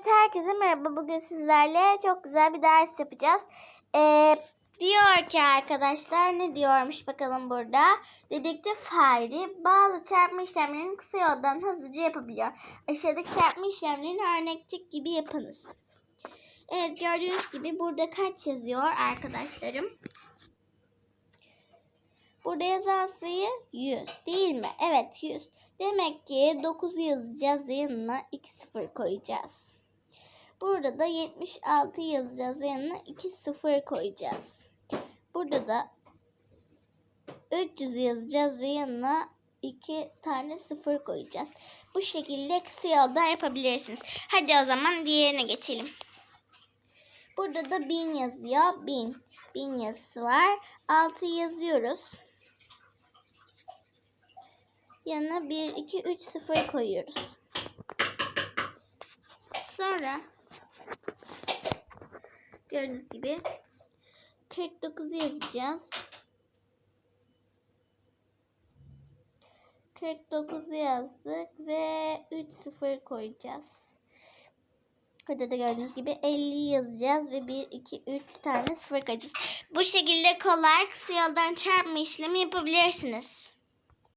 Evet herkese merhaba. Bugün sizlerle çok güzel bir ders yapacağız. Ee, diyor ki arkadaşlar ne diyormuş bakalım burada. Dedektif fare bağlı çarpma işlemlerini kısa yoldan hızlıca yapabiliyor. Aşağıdaki çarpma işlemlerini örnekteki gibi yapınız. Evet gördüğünüz gibi burada kaç yazıyor arkadaşlarım? Burada yazan sayı 100 değil mi? Evet 100. Demek ki 9 yazacağız yanına 2 sıfır koyacağız. Burada da 76 yazacağız yanına 2 sıfır koyacağız. Burada da 300 yazacağız ve yanına 2 tane sıfır koyacağız. Bu şekilde kısa yoldan yapabilirsiniz. Hadi o zaman diğerine geçelim. Burada da 1000 yazıyor. 1000. 1000 yazısı var. 6 yazıyoruz. Yanına 1, 2, 3, 0 koyuyoruz. Sonra gördüğünüz gibi 49 yazacağız. 49 yazdık ve 3 0 koyacağız. Burada da gördüğünüz gibi 50 yazacağız ve 1, 2, 3 tane sıfır koyacağız. Bu şekilde kolay kısa yoldan çarpma işlemi yapabilirsiniz.